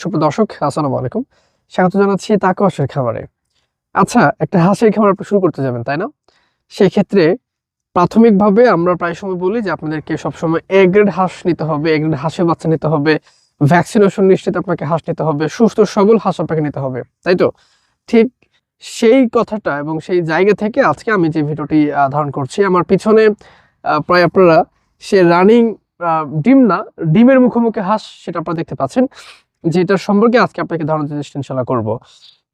সুপ্রিয় দর্শক, আসসালামু আলাইকুম। স্বাগত জানাচ্ছি তাকে হাঁসের খামারে। আচ্ছা একটা হাঁসের খামার আপনি শুরু করতে যাবেন, তাই না? সেই ক্ষেত্রে প্রাথমিকভাবে আমরা প্রায় সময় বলি যে আপনাদেরকে সবসময় এ গ্রেড হাঁস নিতে হবে এ গ্রেড হাঁসের বাচ্চা নিতে হবে ভ্যাকসিনেশন নিশ্চিত আপনাকে হাঁস নিতে হবে, সুস্থ সবল হাঁস আপনাকে নিতে হবে, তাই তো? ঠিক সেই কথাটা এবং সেই জায়গা থেকে আজকে আমি যে ভিডিওটি ধারণ করছি, আমার পিছনে প্রায় আপনারা সে রানিং ডিম না, ডিমের মুখোমুখি হাঁস সেটা আপনারা দেখতে পাচ্ছেন। যেটার সম্পর্কে আজকে আপনাকে ধারণা দিতে চেষ্টা করব।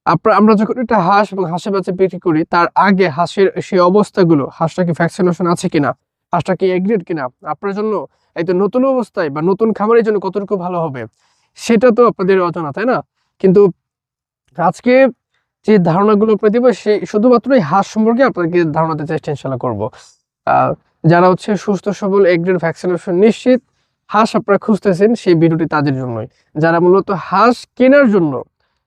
আপনার আমরা যখন একটা হাঁস এবং হাঁসের বাচ্চা বিক্রি করি, তার আগে হাঁসের সেই অবস্থাগুলো হাঁসটা কি ভ্যাকসিনেশন আছে কিনা হাঁসটা কি এগ্রেড কিনা, আপনার জন্য তো নতুন অবস্থায় বা নতুন খামারের জন্য কতটুকু ভালো হবে, সেটা তো আপনাদের অজানা, তাই না? কিন্তু আজকে যে ধারণাগুলো আপনার দিব সেই শুধুমাত্র এই হাঁস সম্পর্কে আপনাকে ধারণা দিতে চেষ্টা ইনশাল্লাহ করব। যারা হচ্ছে সুস্থ, সবল এগ্রেড ভ্যাকসিনেশন নিশ্চিত হাঁস আপনারা খুঁজতেছেন সেই ভিডিওটি তাদের জন্যই। যারা মূলত হাঁস কেনার জন্য,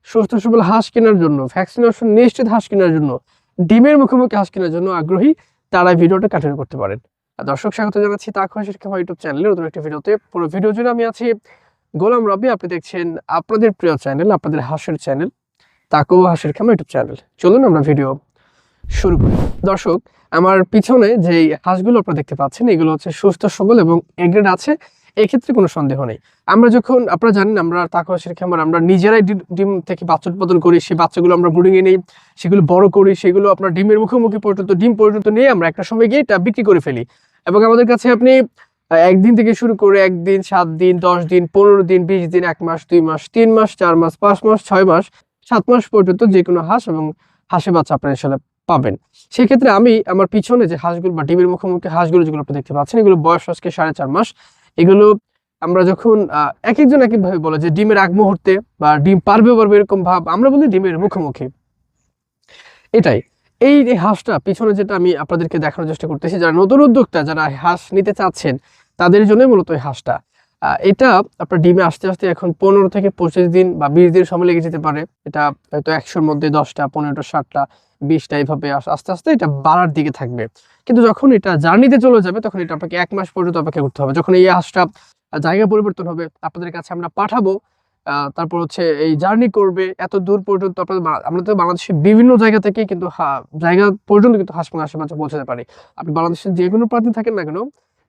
সুস্থ সবল হাঁস কেনার জন্য ভ্যাকসিনেশন নিশ্চিত হাঁস কেনার জন্য, ডিমের মুখোমুখি হাঁস কেনার জন্য আগ্রহী, তারা ভিডিওটা কন্টিনিউ করতে পারেন। আর দর্শক, স্বাগত জানাচ্ছি তাক হাঁসের খামার ইউটিউব চ্যানেলে নতুন একটি ভিডিওতে। পুরো ভিডিও জুড়ে আমি আছি গোলাম রবি। আপনি দেখছেন আপনাদের প্রিয় চ্যানেল আপনাদের হাঁসের চ্যানেল তাকো হাঁসের খামার ইউটিউব চ্যানেল চলুন আমরা ভিডিও শুরু করি। দর্শক, আমার পিছনে যে হাঁসগুলো আপনারা দেখতে পাচ্ছেন, এগুলো হচ্ছে সুস্থ সবল এবং এগ্রেড আছে। এক্ষেত্রে কোনো সন্দেহ নেই। আমরা যখন, আপনারা জানেন আমরা তাকো হাঁসের খামার আমরা নিজেরাই ডিম থেকে বাচ্চা উৎপাদন করি, সেই বাচ্চাগুলো আমরা ব্রুডিংয়ে নিই, সেগুলো বড় করি, সেগুলো আপনার ডিমের মুখোমুখি পর্যন্ত, ডিম পর্যন্ত নিয়ে আমরা একটা সময় গিয়ে এটা বিক্রি করে ফেলি। এবং আমাদের কাছে আপনি একদিন থেকে শুরু করে একদিন, সাত দিন, দশ দিন, পনেরো দিন, বিশ দিন, এক মাস, দুই মাস, তিন মাস, চার মাস, পাঁচ মাস, ছয় মাস, সাত মাস পর্যন্ত যে কোনো হাঁস এবং হাঁসের বাচ্চা আপনার আসলে পাবেন। সেক্ষেত্রে আমি আমার পিছনে যে হাঁসগুলো বা ডিমের মুখোমুখি হাঁসগুলো যেগুলো আপনি দেখতে পাচ্ছেন, এগুলো বয়স আজকে সাড়ে চার মাস। এগুলো আমরা যখন এক একজন এক একভাবে বলে যে ডিমের আগ মুহূর্তে বা ডিম পারবে পারবে এরকম ভাব, আমরা বলি ডিমের মুখোমুখি। এটাই। এই যে হাঁসটা, পিছনে যেটা আমি আপনাদেরকে দেখানোর চেষ্টা করতেছি, যারা নতুন উদ্যোক্তা, যারা হাঁস নিতে চাচ্ছেন, তাদের জন্যই মূলত এই হাঁসটা। এটা আপনার ডিমে আসতে আসতে এখন পনেরো থেকে পঁচিশ দিন বা বিশ দিন সময় লেগে যেতে পারে। এটা হয়তো একশোর মধ্যে দশটা, পনেরোটা, ষাটটা বিশটা এইভাবে আস- আস্তে আস্তে এটা বাড়ার দিকে থাকবে। কিন্তু যখন এটা জার্নিতে চলে যাবে, তখন এটা আপনাকে এক মাস পর্যন্ত অপেক্ষা করতে হবে। যখন এই হাঁসটা জায়গা পরিবর্তন হবে, আপনাদের কাছে আমরা পাঠাবো তারপর হচ্ছে এই জার্নি করবে, এত দূর পর্যন্ত আপনাদের আমরা তো বাংলাদেশের বিভিন্ন জায়গা থেকে কিন্তু জায়গা পর্যন্ত কিন্তু হাঁস হাঁসের বাচ্চা পৌঁছাতে পারি। আপনি বাংলাদেশের যে কোনো প্রান্তে থাকেন না কেন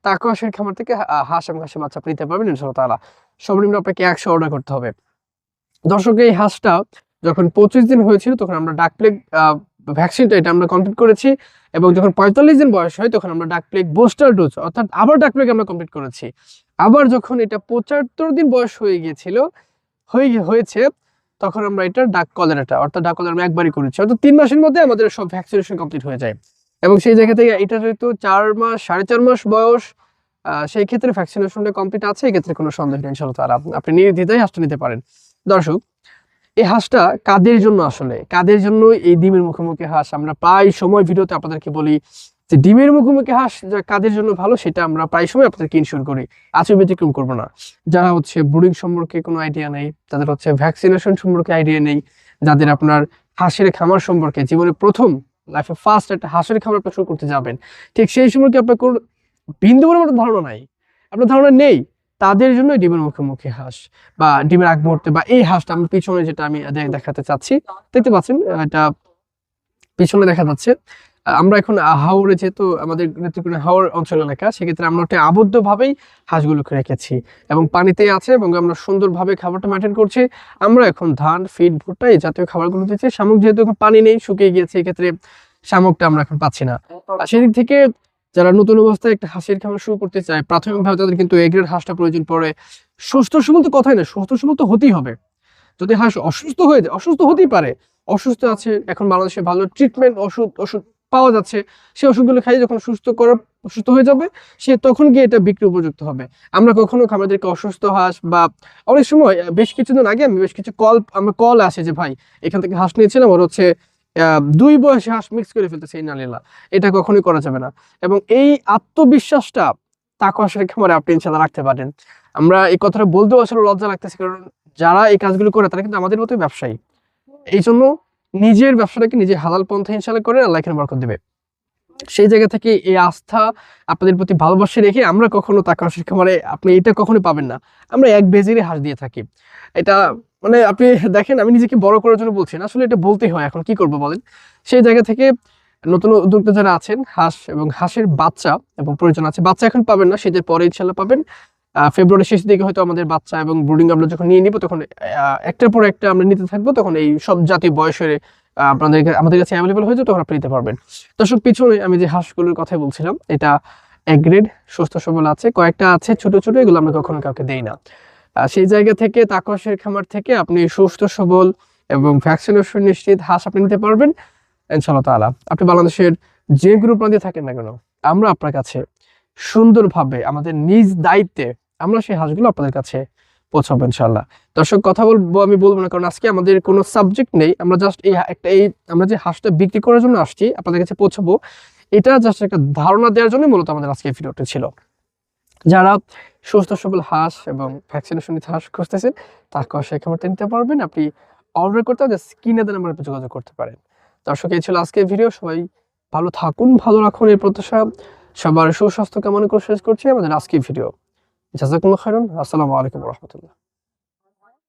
তাকে হাঁসের খামার থেকে হাঁস এবং হাঁসের বাচ্চা নিতে পারবেন ইনশাল্লাহ সর্বনিম্ন আপনাকে একশো অর্ডার করতে হবে। দর্শক, এই হাঁসটা যখন পঁচিশ দিন হয়েছিল, তখন আমরা ডাক প্লেগ ভ্যাকসিনটা এটা আমরা কমপ্লিট করেছি এবং যখন পঁয়তাল্লিশ দিন বয়স হয়, তখন আমরা ডাক প্লেগ বুস্টার ডোজ অর্থাৎ আবার ডাক প্লেগ আমরা কমপ্লিট করেছি। আবার যখন এটা পঁচাত্তর দিন বয়স হয়ে গিয়েছিল, হয়ে হয়েছে, তখন আমরা এটা ডাক কলেরাটা অর্থাৎ ডাক কলেরা আমরা একবারই করেছি। অর্থাৎ তিন মাসের মধ্যে আমাদের সব ভ্যাকসিনেশন কমপ্লিট হয়ে যায়। এবং সেই জায়গা থেকে এটা যেহেতু চার মাস, সাড়ে চার মাস বয়স সেই ক্ষেত্রে ভ্যাকসিনেশনটা কমপ্লিট আছে, এক্ষেত্রে কোনো সন্দেহ নেই ইনশাল্লাহ আপনি নির্দ্বিধায় হাঁসটা নিতে পারেন। দর্শক এই হাঁসটা কাদের জন্য আসলে? কাদের জন্য এই ডিমের মুখোমুখি হাঁস? আমরা প্রায় সময় ভিডিওতে আপনাদেরকে বলি যে ডিমের মুখোমুখি হাঁস যা কাদের জন্য ভালো সেটা আমরা প্রায় সময় আপনাদেরকে ইনশোর করি। আজকে ব্যতিক্রম করব না। যারা হচ্ছে ব্রুডিং সম্পর্কে কোনো আইডিয়া নেই, তাদের হচ্ছে ভ্যাকসিনেশন সম্পর্কে আইডিয়া নেই, যাদের আপনার হাঁসের খামার সম্পর্কে জীবনে প্রথম লাইফে ফার্স্ট একটা হাঁসের খামার আপনি শুরু করতে যাবেন, ঠিক সেই সম্পর্কে আপনার কোনো বিন্দু কোনো ধারণা নাই। আপনার ধারণা নেই। তাদের জন্য ডিমের মুখোমুখি হাঁস বা ডিমের আগ মুহূর্তে বা এই হাঁসটা আমার পিছনে যেটা আমি দেখাতে চাচ্ছি দেখতে পাচ্ছেন এটা পিছনে দেখা যাচ্ছে। আমরা এখন হাওড়ে যেহেতু আমাদের নেত্রকোনা হাওড় অঞ্চল এলাকা সেক্ষেত্রে আমরা ওটা আবদ্ধভাবেই হাঁসগুলোকে রেখেছি এবং পানিতেই আছে এবং আমরা সুন্দরভাবে খাবারটা মেনটেন করছি। আমরা এখন ধান ফিড ভুট্টা এই জাতীয় খাবারগুলো দিচ্ছি। শামুক যেহেতু পানি নেই শুকিয়ে গিয়েছে এক্ষেত্রে শামুকটা আমরা এখন পাচ্ছি না। সেদিক থেকে যারা নতুন অবস্থায় একটা হাঁসের খাবার শুরু করতে চায়, প্রাথমিকভাবে তাদের কিন্তু এগ্রেড হাঁসটা প্রয়োজন পড়ে। সুস্থ সবল তো কথাই না, সুস্থ সবল তো হতেই হবে। যদি হাঁস অসুস্থ হয়ে যায়, অসুস্থ হতেই পারে, অসুস্থ আছে, এখন বাংলাদেশে ভালো ট্রিটমেন্ট ওষুধ ওষুধ পাওয়া যাচ্ছে, সেই ওষুধগুলো খাই যখন সুস্থ করার সুস্থ হয়ে যাবে, সে তখন গিয়ে এটা বিক্রি উপযুক্ত হবে। আমরা কখনো আমাদেরকে অসুস্থ হাঁস বা অনেক সময়, বেশ কিছুদিন আগে আমি বেশ কিছু কল আমার কল আসে যে, ভাই, এখান থেকে হাঁস নিয়েছিলাম, ওর হচ্ছে দুই বয়সে হাঁস মিক্স করে ফেলতেছে এই নালীলা। এটা কখনোই করা যাবে না। এবং এই আত্মবিশ্বাসটা তাকে আসলে খামারে আপনি ইনশাল্লাহ রাখতে পারেন। আমরা এই কথাটা বলতেও আসলে লজ্জা লাগতেছে, কারণ যারা এই কাজগুলো করে, তারা কিন্তু আমাদের মতোই ব্যবসায়ী। এই জন্য নিজের ব্যবসাটাকে নিজে হালাল পন্থা ইনশাল্লাহ করে আল্লাহ এখানে বরকত দেবে। সেই জায়গা থেকে এই আস্থা আপনাদের প্রতি ভালোবাসা রেখে আমরা কখনো তাকে হাঁসের খামারে আপনি এটা কখনোই পাবেন না। আমরা এক বেজেরই হাঁস দিয়ে থাকি। এটা মানে আপনি দেখেন, আমি নিজেকে বড় করার জন্য বলছি না। আসলে এটা বলতেই হয়। এখন কি করব বলেন? সেই জায়গা থেকে নতুন উদ্যোক্তা যারা আছেন, হাঁস এবং হাঁসের বাচ্চা এবং প্রয়োজন আছে, বাচ্চা এখন পাবেন না শীতের পরে ইনশাল্লাহ পাবেন। ফেব্রুয়ারি শেষ দিকে হয়তো আমাদের বাচ্চা এবং ব্রুডিং আমরা যখন নিয়ে নিব, তখন একটার পর একটা আমরা নিতে থাকব, তখন এই সব জাতীয় বয়সের আপনাদের আমাদের কাছে অ্যাভেলেবল হয়ে যাবে, তখন আপনি নিতে পারবেন। দর্শক, পিছনে আমি যে হাঁসগুলোর কথা বলছিলাম, এটা এক গ্রেড, সুস্থ সবল আছে, কয়েকটা আছে ছোট ছোট, এগুলো আমরা কখনো কাউকে দেই না। সেই জায়গা থেকে তাকসের খামার থেকে আপনি সুস্থ, সবল এবং ভ্যাকসিনেশন নিশ্চিত হাঁস আপনি নিতে পারবেন। ইনশাআল্লাহ তাআলা, আপনি বাংলাদেশের যে কোনো প্রান্তে থাকেন না কেন, আমরা আপনার কাছে সুন্দরভাবে, আমাদের নিজ দায়িত্বে আমরা সেই হাঁসগুলো আপনাদের কাছে পৌঁছাবো ইনশাল্লাহ দর্শক, কথা বলব, আমি বলব না, কারণ আজকে আমাদের কোনো সাবজেক্ট নেই। আমরা জাস্ট এই একটা এই, আমরা যে হাঁসটা বিক্রি করার জন্য আসছি, আপনাদের কাছে পৌঁছাবো। এটা জাস্ট একটা ধারণা দেওয়ার জন্য মূলত আমাদের আজকে ভিডিওটা ছিল। যারা সুস্থ, সবল হাঁস এবং ভ্যাকসিনেশন হাঁস খুঁজতেছেন তাকে সেই খামারটা নিতে পারবেন। আপনি অর্ডার করতে হবে স্ক্রিনে দেন নাম্বারে যোগাযোগ করতে পারেন। দর্শক, এই ছিল আজকের ভিডিও সবাই ভালো থাকুন, ভালো রাখুন এই প্রত্যাশা। সবার সুস্বাস্থ্য কামনা করে শেষ করছি আমাদের আজকের ভিডিও জাজাকুল্লা খারুন আসসালামু আলাইকুম রহমতুল্লাহ।